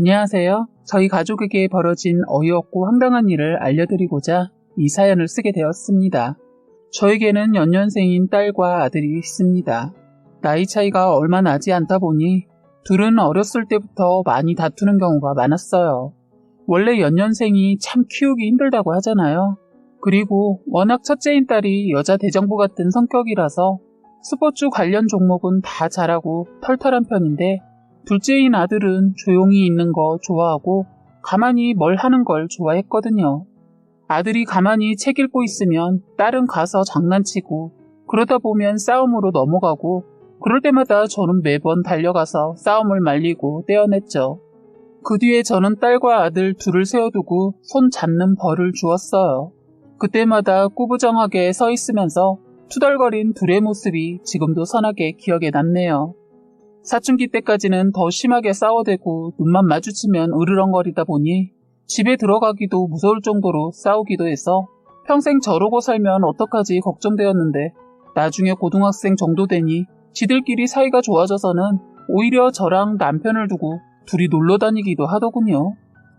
안녕하세요. 저희 가족에게 벌어진 어이없고 황당한 일을 알려드리고자 이 사연을 쓰게 되었습니다. 저에게는 연년생인 딸과 아들이 있습니다. 나이 차이가 얼마 나지 않다 보니 둘은 어렸을 때부터 많이 다투는 경우가 많았어요. 원래 연년생이 참 키우기 힘들다고 하잖아요. 그리고 워낙 첫째인 딸이 여자 대장부 같은 성격이라서 스포츠 관련 종목은 다 잘하고 털털한 편인데 둘째인 아들은 조용히 있는 거 좋아하고 가만히 뭘 하는 걸 좋아했거든요. 아들이 가만히 책 읽고 있으면 딸은 가서 장난치고 그러다 보면 싸움으로 넘어가고 그럴 때마다 저는 매번 달려가서 싸움을 말리고 떼어냈죠. 그 뒤에 저는 딸과 아들 둘을 세워두고 손 잡는 벌을 주었어요. 그때마다 꾸부정하게 서 있으면서 투덜거린 둘의 모습이 지금도 선하게 기억에 남네요. 사춘기 때까지는 더 심하게 싸워대고 눈만 마주치면 으르렁거리다 보니 집에 들어가기도 무서울 정도로 싸우기도 해서 평생 저러고 살면 어떡하지 걱정되었는데 나중에 고등학생 정도 되니 지들끼리 사이가 좋아져서는 오히려 저랑 남편을 두고 둘이 놀러 다니기도 하더군요.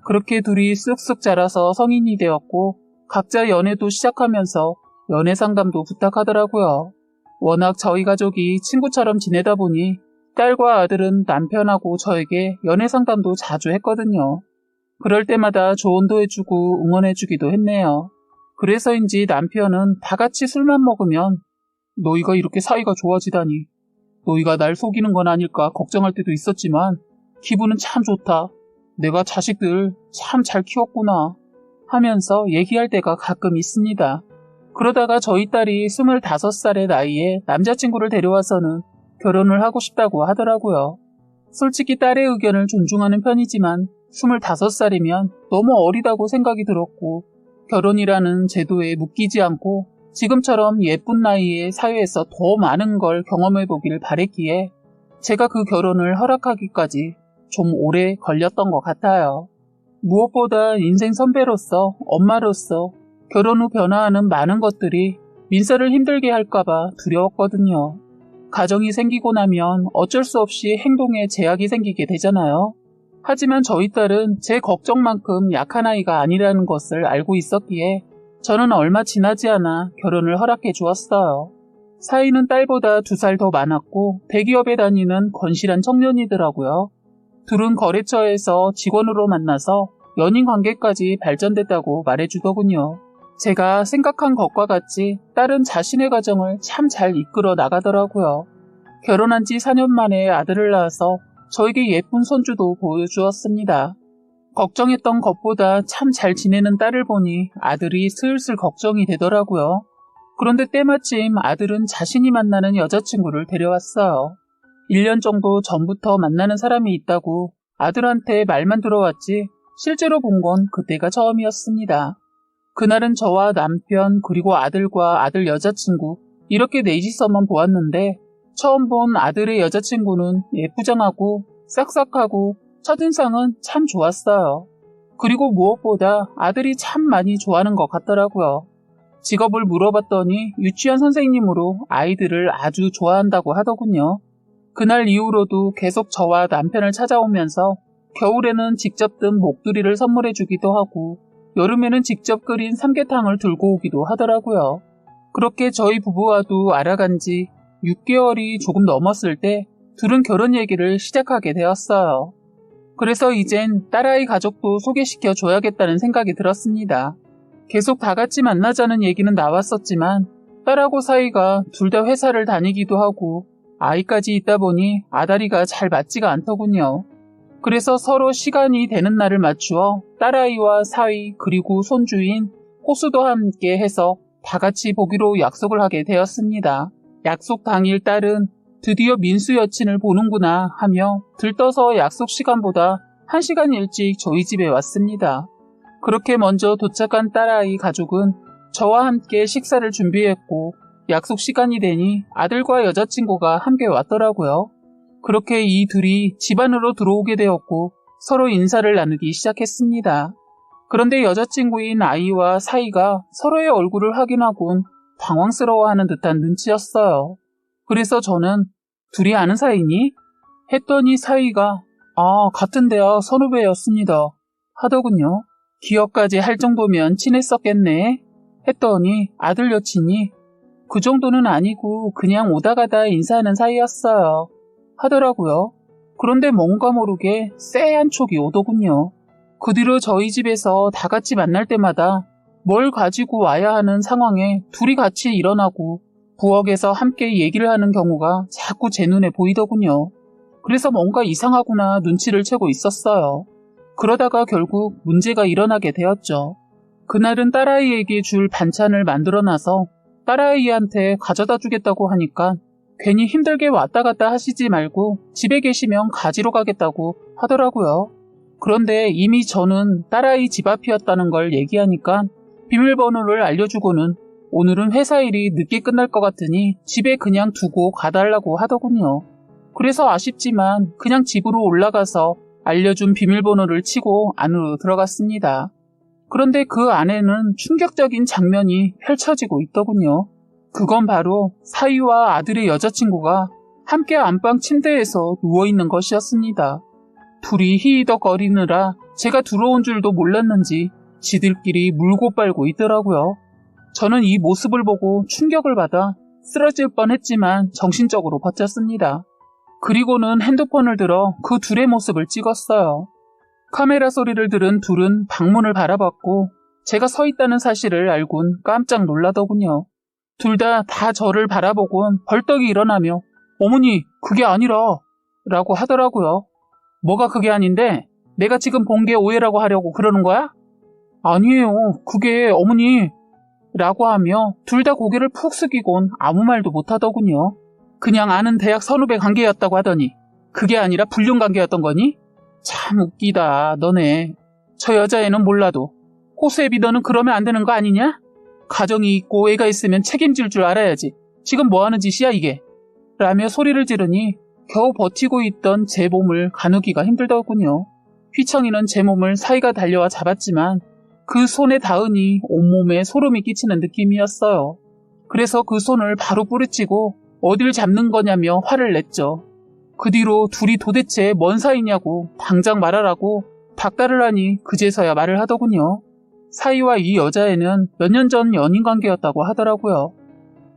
그렇게 둘이 쓱쓱 자라서 성인이 되었고 각자 연애도 시작하면서 연애 상담도 부탁하더라고요. 워낙 저희 가족이 친구처럼 지내다 보니 딸과 아들은 남편하고 저에게 연애 상담도 자주 했거든요. 그럴 때마다 조언도 해주고 응원해주기도 했네요. 그래서인지 남편은 다 같이 술만 먹으면 너희가 이렇게 사이가 좋아지다니 너희가 날 속이는 건 아닐까 걱정할 때도 있었지만 기분은 참 좋다. 내가 자식들 참 잘 키웠구나 하면서 얘기할 때가 가끔 있습니다. 그러다가 저희 딸이 25살의 나이에 남자친구를 데려와서는 결혼을 하고 싶다고 하더라고요. 솔직히 딸의 의견을 존중하는 편이지만 25살이면 너무 어리다고 생각이 들었고 결혼이라는 제도에 묶이지 않고 지금처럼 예쁜 나이에 사회에서 더 많은 걸 경험해 보길 바랬기에 제가 그 결혼을 허락하기까지 좀 오래 걸렸던 것 같아요. 무엇보다 인생 선배로서 엄마로서 결혼 후 변화하는 많은 것들이 민서를 힘들게 할까봐 두려웠거든요. 가정이 생기고 나면 어쩔 수 없이 행동에 제약이 생기게 되잖아요. 하지만 저희 딸은 제 걱정만큼 약한 아이가 아니라는 것을 알고 있었기에 저는 얼마 지나지 않아 결혼을 허락해 주었어요. 사이는 딸보다 두 살 더 많았고 대기업에 다니는 건실한 청년이더라고요. 둘은 거래처에서 직원으로 만나서 연인 관계까지 발전됐다고 말해주더군요. 제가 생각한 것과 같이 딸은 자신의 가정을 참 잘 이끌어 나가더라고요. 결혼한 지 4년 만에 아들을 낳아서 저에게 예쁜 손주도 보여주었습니다. 걱정했던 것보다 참 잘 지내는 딸을 보니 아들이 슬슬 걱정이 되더라고요. 그런데 때마침 아들은 자신이 만나는 여자친구를 데려왔어요. 1년 정도 전부터 만나는 사람이 있다고 아들한테 말만 들어왔지 실제로 본 건 그때가 처음이었습니다. 그날은 저와 남편 그리고 아들과 아들 여자친구 이렇게 넷이서만 보았는데 처음 본 아들의 여자친구는 예쁘장하고 싹싹하고 첫인상은 참 좋았어요. 그리고 무엇보다 아들이 참 많이 좋아하는 것 같더라고요. 직업을 물어봤더니 유치원 선생님으로 아이들을 아주 좋아한다고 하더군요. 그날 이후로도 계속 저와 남편을 찾아오면서 겨울에는 직접 든 목도리를 선물해 주기도 하고 여름에는 직접 끓인 삼계탕을 들고 오기도 하더라고요. 그렇게 저희 부부와도 알아간 지 6개월이 조금 넘었을 때 둘은 결혼 얘기를 시작하게 되었어요. 그래서 이젠 딸아이 가족도 소개시켜 줘야겠다는 생각이 들었습니다. 계속 다 같이 만나자는 얘기는 나왔었지만 딸하고 사이가 둘 다 회사를 다니기도 하고 아이까지 있다 보니 아다리가 잘 맞지가 않더군요. 그래서 서로 시간이 되는 날을 맞추어 딸아이와 사위 그리고 손주인 호수도 함께 해서 다 같이 보기로 약속을 하게 되었습니다. 약속 당일 딸은 드디어 민수 여친을 보는구나 하며 들떠서 약속 시간보다 1시간 일찍 저희 집에 왔습니다. 그렇게 먼저 도착한 딸아이 가족은 저와 함께 식사를 준비했고 약속 시간이 되니 아들과 여자친구가 함께 왔더라고요. 그렇게 이 둘이 집안으로 들어오게 되었고 서로 인사를 나누기 시작했습니다. 그런데 여자친구인 아이와 사이가 서로의 얼굴을 확인하곤 당황스러워하는 듯한 눈치였어요. 그래서 저는 둘이 아는 사이니? 했더니 사이가 아, 같은 대학 선후배였습니다. 하더군요. 기억까지 할 정도면 친했었겠네. 했더니 아들 여친이 그 정도는 아니고 그냥 오다 가다 인사하는 사이였어요. 하더라고요. 그런데 뭔가 모르게 쎄한 촉이 오더군요. 그 뒤로 저희 집에서 다 같이 만날 때마다 뭘 가지고 와야 하는 상황에 둘이 같이 일어나고 부엌에서 함께 얘기를 하는 경우가 자꾸 제 눈에 보이더군요. 그래서 뭔가 이상하구나 눈치를 채고 있었어요. 그러다가 결국 문제가 일어나게 되었죠. 그날은 딸아이에게 줄 반찬을 만들어 놔서 딸아이한테 가져다 주겠다고 하니까 괜히 힘들게 왔다 갔다 하시지 말고 집에 계시면 가지러 가겠다고 하더라고요. 그런데 이미 저는 딸아이 집 앞이었다는 걸 얘기하니까 비밀번호를 알려주고는 오늘은 회사 일이 늦게 끝날 것 같으니 집에 그냥 두고 가달라고 하더군요. 그래서 아쉽지만 그냥 집으로 올라가서 알려준 비밀번호를 치고 안으로 들어갔습니다. 그런데 그 안에는 충격적인 장면이 펼쳐지고 있더군요. 그건 바로 사위와 아들의 여자친구가 함께 안방 침대에서 누워있는 것이었습니다. 둘이 히히덕거리느라 제가 들어온 줄도 몰랐는지 지들끼리 물고 빨고 있더라고요. 저는 이 모습을 보고 충격을 받아 쓰러질 뻔했지만 정신적으로 버텼습니다. 그리고는 핸드폰을 들어 그 둘의 모습을 찍었어요. 카메라 소리를 들은 둘은 방문을 바라봤고 제가 서 있다는 사실을 알곤 깜짝 놀라더군요. 둘다다 저를 바라보곤 벌떡 일어나며 어머니 그게 아니라 라고 하더라고요. 뭐가 그게 아닌데 내가 지금 본 게 오해라고 하려고 그러는 거야? 아니에요. 그게 어머니 라고 하며 둘 다 고개를 푹 숙이곤 아무 말도 못하더군요. 그냥 아는 대학 선후배 관계였다고 하더니 그게 아니라 불륜 관계였던 거니? 참 웃기다 너네. 저 여자애는 몰라도 호수애비 너는 그러면 안 되는 거 아니냐? 가정이 있고 애가 있으면 책임질 줄 알아야지. 지금 뭐 하는 짓이야 이게? 라며 소리를 지르니 겨우 버티고 있던 제 몸을 가누기가 힘들더군요. 휘청이는 제 몸을 사이가 달려와 잡았지만 그 손에 닿으니 온몸에 소름이 끼치는 느낌이었어요. 그래서 그 손을 바로 뿌리치고 어딜 잡는 거냐며 화를 냈죠. 그 뒤로 둘이 도대체 뭔 사이냐고 당장 말하라고 닥달을 하니 그제서야 말을 하더군요. 사이와 이 여자애는 몇 년 전 연인 관계였다고 하더라고요.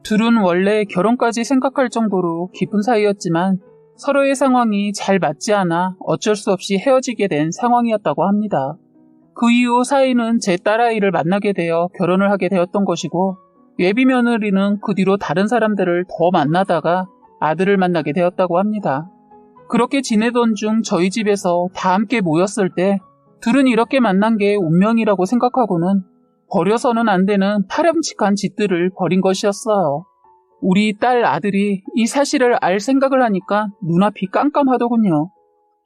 둘은 원래 결혼까지 생각할 정도로 깊은 사이였지만 서로의 상황이 잘 맞지 않아 어쩔 수 없이 헤어지게 된 상황이었다고 합니다. 그 이후 사이는 제 딸아이를 만나게 되어 결혼을 하게 되었던 것이고 예비 며느리는 그 뒤로 다른 사람들을 더 만나다가 아들을 만나게 되었다고 합니다. 그렇게 지내던 중 저희 집에서 다 함께 모였을 때 둘은 이렇게 만난 게 운명이라고 생각하고는 버려서는 안 되는 파렴치한 짓들을 벌인 것이었어요. 우리 딸 아들이 이 사실을 알 생각을 하니까 눈앞이 깜깜하더군요.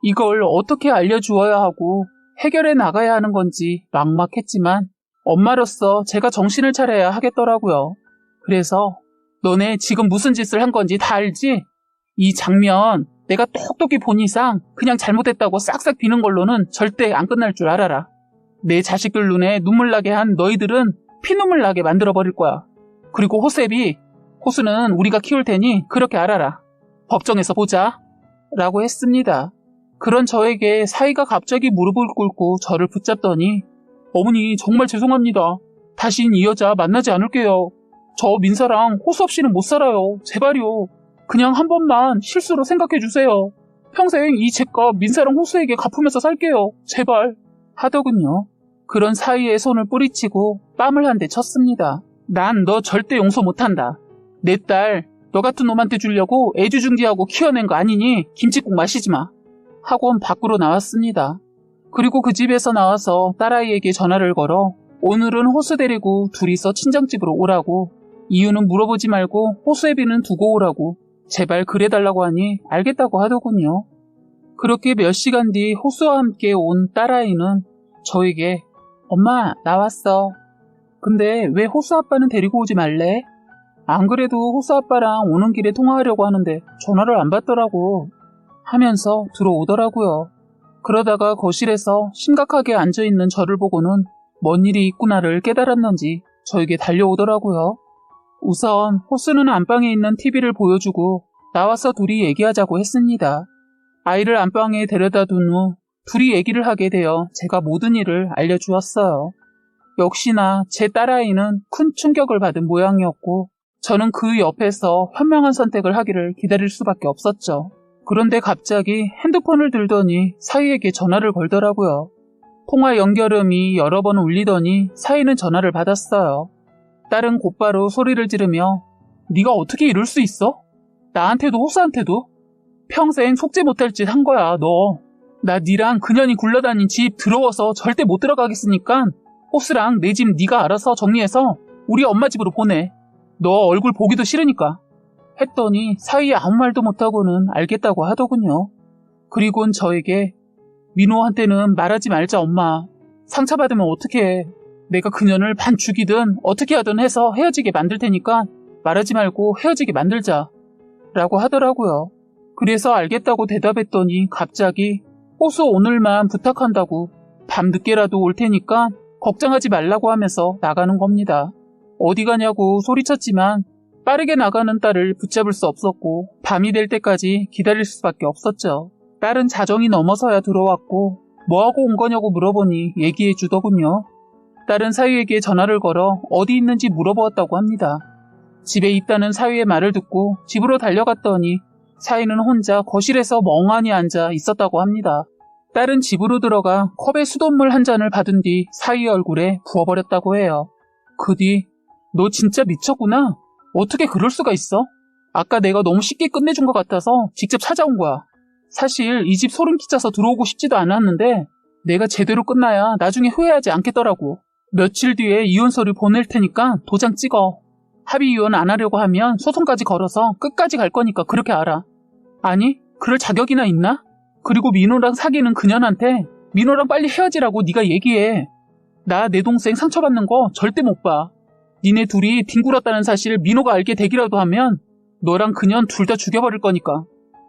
이걸 어떻게 알려주어야 하고 해결해 나가야 하는 건지 막막했지만 엄마로서 제가 정신을 차려야 하겠더라고요. 그래서 너네 지금 무슨 짓을 한 건지 다 알지? 이 장면 내가 똑똑히 본 이상 그냥 잘못했다고 싹싹 비는 걸로는 절대 안 끝날 줄 알아라. 내 자식들 눈에 눈물 나게 한 너희들은 피눈물 나게 만들어 버릴 거야. 그리고 호셉이 호수는 우리가 키울 테니 그렇게 알아라. 법정에서 보자. 라고 했습니다. 그런 저에게 사이가 갑자기 무릎을 꿇고 저를 붙잡더니 어머니 정말 죄송합니다. 다신 이 여자 만나지 않을게요. 저 민사랑 호수 없이는 못 살아요. 제발요. 그냥 한 번만 실수로 생각해 주세요. 평생 이 죄값 민사랑 호수에게 갚으면서 살게요. 제발. 하더군요. 그런 사이에 손을 뿌리치고 뺨을 한 대 쳤습니다. 난 너 절대 용서 못한다. 내 딸, 너 같은 놈한테 주려고 애주중지하고 키워낸 거 아니니 김치국 마시지 마. 학원 밖으로 나왔습니다. 그리고 그 집에서 나와서 딸아이에게 전화를 걸어 오늘은 호수 데리고 둘이서 친정집으로 오라고 이유는 물어보지 말고 호수애비는 두고 오라고 제발 그래달라고 하니 알겠다고 하더군요. 그렇게 몇 시간 뒤 호수와 함께 온 딸아이는 저에게 엄마 나왔어. 근데 왜 호수 아빠는 데리고 오지 말래? 안 그래도 호수 아빠랑 오는 길에 통화하려고 하는데 전화를 안 받더라고. 하면서 들어오더라고요. 그러다가 거실에서 심각하게 앉아있는 저를 보고는 뭔 일이 있구나를 깨달았는지 저에게 달려오더라고요. 우선 호수는 안방에 있는 TV를 보여주고 나와서 둘이 얘기하자고 했습니다. 아이를 안방에 데려다 둔 후 둘이 얘기를 하게 되어 제가 모든 일을 알려주었어요. 역시나 제 딸아이는 큰 충격을 받은 모양이었고 저는 그 옆에서 현명한 선택을 하기를 기다릴 수밖에 없었죠. 그런데 갑자기 핸드폰을 들더니 사위에게 전화를 걸더라고요. 통화 연결음이 여러 번 울리더니 사위는 전화를 받았어요. 딸은 곧바로 소리를 지르며 네가 어떻게 이럴 수 있어? 나한테도 호수한테도? 평생 속지 못할 짓 한 거야 너. 나 니랑 그년이 굴러다닌 집 더러워서 절대 못 들어가겠으니까 호수랑 내집 네가 알아서 정리해서 우리 엄마 집으로 보내. 너 얼굴 보기도 싫으니까. 했더니 사이에 아무 말도 못하고는 알겠다고 하더군요. 그리곤 저에게 민호한테는 말하지 말자 엄마. 상처받으면 어떡해. 내가 그년을 반 죽이든 어떻게 하든 해서 헤어지게 만들 테니까 말하지 말고 헤어지게 만들자. 라고 하더라고요. 그래서 알겠다고 대답했더니 갑자기 호수 오늘만 부탁한다고 밤 늦게라도 올 테니까 걱정하지 말라고 하면서 나가는 겁니다. 어디 가냐고 소리쳤지만 빠르게 나가는 딸을 붙잡을 수 없었고 밤이 될 때까지 기다릴 수밖에 없었죠. 딸은 자정이 넘어서야 들어왔고 뭐하고 온 거냐고 물어보니 얘기해 주더군요. 딸은 사위에게 전화를 걸어 어디 있는지 물어보았다고 합니다. 집에 있다는 사위의 말을 듣고 집으로 달려갔더니 사위는 혼자 거실에서 멍하니 앉아 있었다고 합니다. 딸은 집으로 들어가 컵에 수돗물 한 잔을 받은 뒤 사위 얼굴에 부어버렸다고 해요. 그 뒤, 너 진짜 미쳤구나? 어떻게 그럴 수가 있어? 아까 내가 너무 쉽게 끝내준 것 같아서 직접 찾아온 거야. 사실 이 집 소름 끼쳐서 들어오고 싶지도 않았는데 내가 제대로 끝나야 나중에 후회하지 않겠더라고. 며칠 뒤에 이혼서를 보낼 테니까 도장 찍어. 합의 이혼 안 하려고 하면 소송까지 걸어서 끝까지 갈 거니까 그렇게 알아. 아니, 그럴 자격이나 있나? 그리고 민호랑 사귀는 그년한테 민호랑 빨리 헤어지라고 네가 얘기해. 나 내 동생 상처받는 거 절대 못 봐. 니네 둘이 뒹굴었다는 사실 민호가 알게 되기라도 하면 너랑 그년 둘 다 죽여버릴 거니까.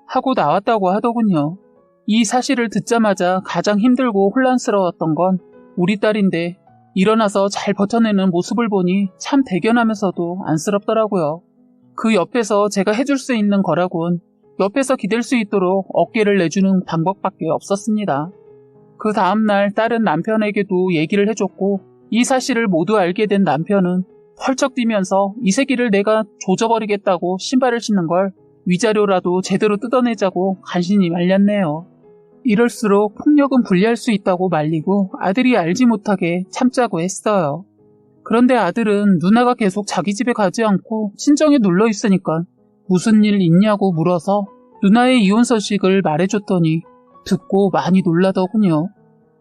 하고 나왔다고 하더군요. 이 사실을 듣자마자 가장 힘들고 혼란스러웠던 건 우리 딸인데 일어나서 잘 버텨내는 모습을 보니 참 대견하면서도 안쓰럽더라고요. 그 옆에서 제가 해줄 수 있는 거라곤 옆에서 기댈 수 있도록 어깨를 내주는 방법밖에 없었습니다. 그 다음날 딸은 남편에게도 얘기를 해줬고 이 사실을 모두 알게 된 남편은 펄쩍 뛰면서 이 새끼를 내가 조져버리겠다고 신발을 신는 걸 위자료라도 제대로 뜯어내자고 간신히 말렸네요. 이럴수록 폭력은 불리할 수 있다고 말리고 아들이 알지 못하게 참자고 했어요. 그런데 아들은 누나가 계속 자기 집에 가지 않고 친정에 눌러 있으니까 무슨 일 있냐고 물어서 누나의 이혼 소식을 말해줬더니 듣고 많이 놀라더군요.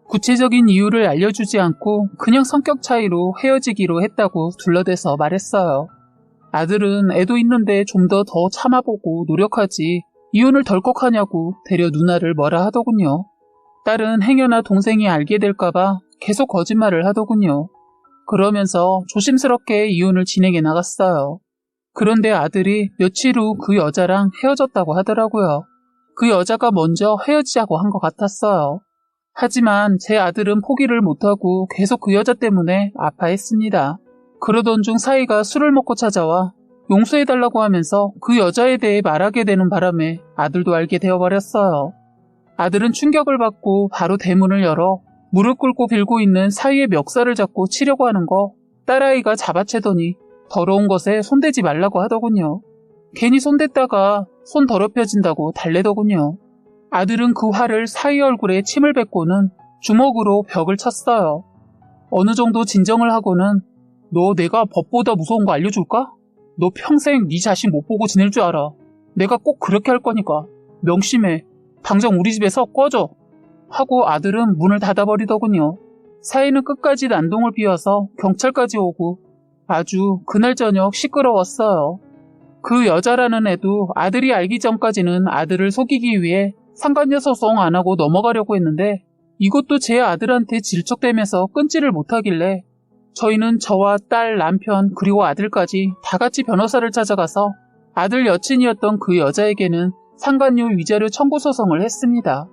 구체적인 이유를 알려주지 않고 그냥 성격 차이로 헤어지기로 했다고 둘러대서 말했어요. 아들은 애도 있는데 좀 더더 참아보고 노력하지 이혼을 덜컥 하냐고 데려 누나를 뭐라 하더군요. 딸은 행여나 동생이 알게 될까봐 계속 거짓말을 하더군요. 그러면서 조심스럽게 이혼을 진행해 나갔어요. 그런데 아들이 며칠 후 그 여자랑 헤어졌다고 하더라고요. 그 여자가 먼저 헤어지자고 한 것 같았어요. 하지만 제 아들은 포기를 못하고 계속 그 여자 때문에 아파했습니다. 그러던 중 사이가 술을 먹고 찾아와 용서해달라고 하면서 그 여자에 대해 말하게 되는 바람에 아들도 알게 되어버렸어요. 아들은 충격을 받고 바로 대문을 열어 무릎 꿇고 빌고 있는 사위의 멱살을 잡고 치려고 하는 거 딸아이가 잡아채더니 더러운 것에 손대지 말라고 하더군요. 괜히 손댔다가 손 더럽혀진다고 달래더군요. 아들은 그 화를 사위 얼굴에 침을 뱉고는 주먹으로 벽을 쳤어요. 어느 정도 진정을 하고는 너 내가 법보다 무서운 거 알려줄까? 너 평생 네 자신 못 보고 지낼 줄 알아. 내가 꼭 그렇게 할 거니까. 명심해. 당장 우리 집에서 꺼져. 하고 아들은 문을 닫아버리더군요. 사이는 끝까지 난동을 피워서 경찰까지 오고 아주 그날 저녁 시끄러웠어요. 그 여자라는 애도 아들이 알기 전까지는 아들을 속이기 위해 상간녀 소송 안 하고 넘어가려고 했는데 이것도 제 아들한테 질척대면서 끊지를 못하길래 저희는 저와 딸, 남편, 그리고 아들까지 다 같이 변호사를 찾아가서 아들 여친이었던 그 여자에게는 상간녀 위자료 청구 소송을 했습니다.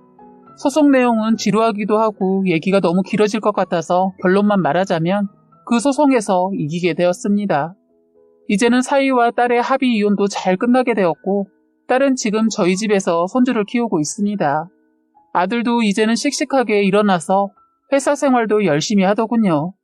소송 내용은 지루하기도 하고 얘기가 너무 길어질 것 같아서 결론만 말하자면 그 소송에서 이기게 되었습니다. 이제는 사위와 딸의 합의 이혼도 잘 끝나게 되었고 딸은 지금 저희 집에서 손주를 키우고 있습니다. 아들도 이제는 씩씩하게 일어나서 회사 생활도 열심히 하더군요.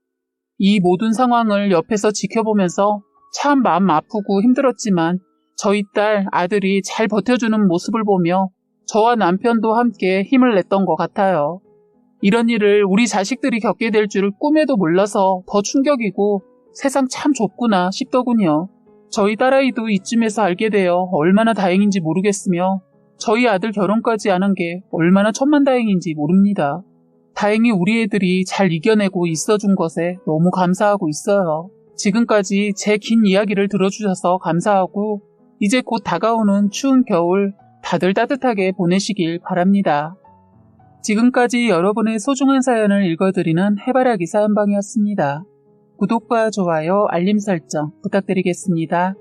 이 모든 상황을 옆에서 지켜보면서 참 마음 아프고 힘들었지만 저희 딸 아들이 잘 버텨주는 모습을 보며 저와 남편도 함께 힘을 냈던 것 같아요. 이런 일을 우리 자식들이 겪게 될 줄 꿈에도 몰라서 더 충격이고 세상 참 좁구나 싶더군요. 저희 딸아이도 이쯤에서 알게 되어 얼마나 다행인지 모르겠으며 저희 아들 결혼까지 하는 게 얼마나 천만다행인지 모릅니다. 다행히 우리 애들이 잘 이겨내고 있어준 것에 너무 감사하고 있어요. 지금까지 제 긴 이야기를 들어주셔서 감사하고 이제 곧 다가오는 추운 겨울 다들 따뜻하게 보내시길 바랍니다. 지금까지 여러분의 소중한 사연을 읽어드리는 해바라기 사연방이었습니다. 구독과 좋아요, 알림 설정 부탁드리겠습니다.